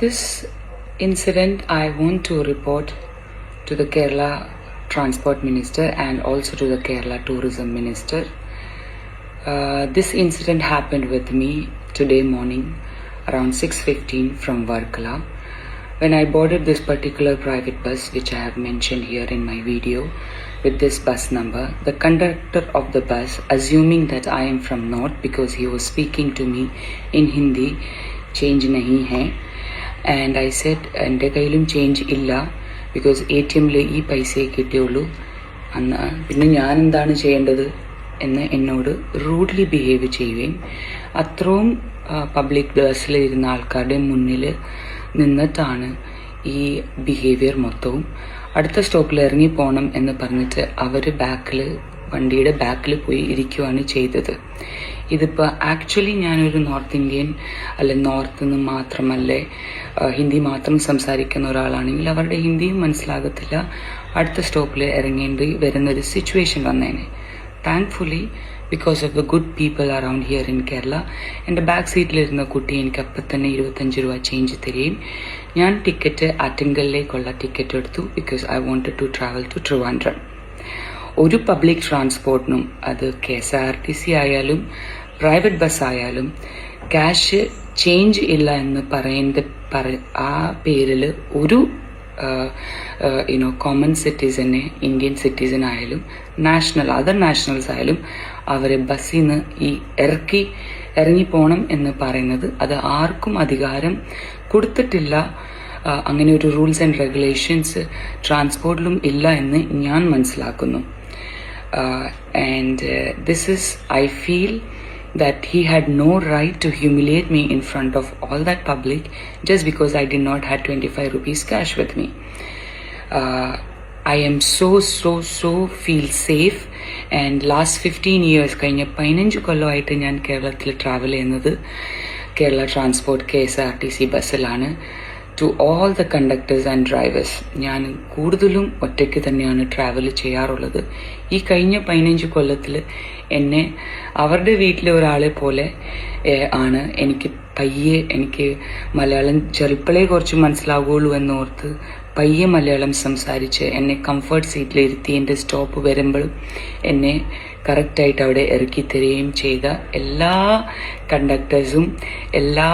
This incident I want to report to the Kerala Transport Minister and also to the Kerala Tourism Minister. Uh, this incident happened with me today morning around 6:15 from Varkala. When I boarded this particular private bus, which I have mentioned here in my video, with this bus number, the conductor of the bus, assuming that I am from North because he was speaking to me in Hindi, change nahi hai. And I set എന്റെ കയ്യിലും change ഇല്ല. Because A T എമ്മിൽ ഈ പൈസയെ കിട്ടിയുള്ളൂ. അന്ന് പിന്നെ ഞാൻ എന്താണ് ചെയ്യേണ്ടത്? എന്ന് എന്നോട് റൂഡ്ലി ബിഹേവ് ചെയ്യുകയും അത്രയും പബ്ലിക് ബസ്സിലിരുന്ന ആൾക്കാരുടെ മുന്നിൽ നിന്നിട്ടാണ് ഈ ബിഹേവിയർ മൊത്തവും. അടുത്ത സ്റ്റോപ്പിൽ ഇറങ്ങി പോകണം എന്ന് പറഞ്ഞിട്ട് അവർ ബാക്കിൽ വണ്ടിയുടെ ബാക്കിൽ പോയി ഇരിക്കുവാണ് ചെയ്തത്. ഇതിപ്പോൾ ആക്ച്വലി ഞാനൊരു നോർത്ത് ഇന്ത്യൻ അല്ലെ നോർത്ത് നിന്ന് മാത്രമല്ല ഹിന്ദി മാത്രം സംസാരിക്കുന്ന ഒരാളാണെങ്കിൽ അവരുടെ ഹിന്ദിയും മനസ്സിലാകത്തില്ല. അടുത്ത സ്റ്റോപ്പിൽ ഇറങ്ങേണ്ടി വരുന്നൊരു സിറ്റുവേഷൻ വന്നേനെ. Thankfully because of the good people around here in Kerala എന്റെ ബാക്ക് സീറ്റിലിരുന്ന കുട്ടി എനിക്ക് അപ്പം തന്നെ ഇരുപത്തഞ്ച് രൂപ ചേഞ്ച് തരികയും ഞാൻ ടിക്കറ്റ് അറ്റിങ്കലിലേക്കുള്ള ടിക്കറ്റ് എടുത്തു because I wanted to travel to Trivandrum ഒരു പബ്ലിക് ട്രാൻസ്പോർട്ടിനും അത് K S R T C ആയാലും പ്രൈവറ്റ് ബസ് ആയാലും ക്യാഷ് ചേഞ്ച് ഇല്ല എന്ന് പറയേണ്ട പറ ആ പേരിൽ ഒരു യുനോ കോമൺ സിറ്റിസനെ ഇന്ത്യൻ സിറ്റിസൺ ആയാലും നാഷണൽ അതർ നാഷണൽസ് ആയാലും അവരെ ബസ്സിൽ നിന്ന് ഈ ഇറക്കി ഇറങ്ങിപ്പോണം എന്ന് പറയുന്നത് അത് ആർക്കും അധികാരം കൊടുത്തിട്ടില്ല. അങ്ങനെ ഒരു റൂൾസ് ആൻഡ് റെഗുലേഷൻസ് ട്രാൻസ്പോർട്ടിലും ഇല്ല എന്ന് ഞാൻ മനസ്സിലാക്കുന്നു. And this is I feel that he had no right to humiliate me in front of all that public just because I did not have 25 rupees cash with me. Uh, I am so so so feel safe and last 15 years കഴിഞ്ഞ പതിനഞ്ച് കൊല്ലമായിട്ട് ഞാൻ കേരളത്തിൽ travel ചെയ്യുന്നത് Kerala transport K S R T C ബസ്സിലാണ് to all the conductors and drivers ഞാൻ കൂടുതലും ഒറ്റയ്ക്ക് തന്നെയാണ് ട്രാവൽ ചെയ്യാറുള്ളത്. ഈ കഴിഞ്ഞ പതിനഞ്ച് കൊല്ലത്തിൽ എന്നെ അവരുടെ വീട്ടിലെ ഒരാളെ പോലെ ആണ് എനിക്ക് പയ്യെ എനിക്ക് മലയാളം ചെറുപ്പളേ കുറച്ച് മനസ്സിലാവുകയുള്ളൂ എന്നോർത്ത് പയ്യെ മലയാളം സംസാരിച്ച് എന്നെ കംഫർട്ട് സീറ്റിൽ ഇരുത്തി എന്റെ സ്റ്റോപ്പ് വരുമ്പോൾ എന്നെ കറക്റ്റായിട്ട് അവിടെ ഇറക്കി തരികയും ചെയ്ത എല്ലാ കണ്ടക്ടേഴ്സും എല്ലാ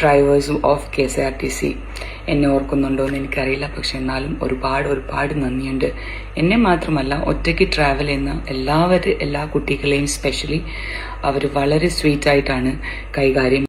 ഡ്രൈവേഴ്സും of K S R T C എന്നെ ഓർക്കുന്നുണ്ടോ എന്ന് എനിക്കറിയില്ല. പക്ഷെ എന്നാലും ഒരുപാട് ഒരുപാട് നന്ദിയുണ്ട്. എന്നെ മാത്രമല്ല ഒറ്റയ്ക്ക് ട്രാവൽ ചെയ്യുന്ന എല്ലാവരും എല്ലാ കുട്ടികളെയും സ്പെഷ്യലി അവർ വളരെ സ്വീറ്റായിട്ടാണ് കൈകാര്യം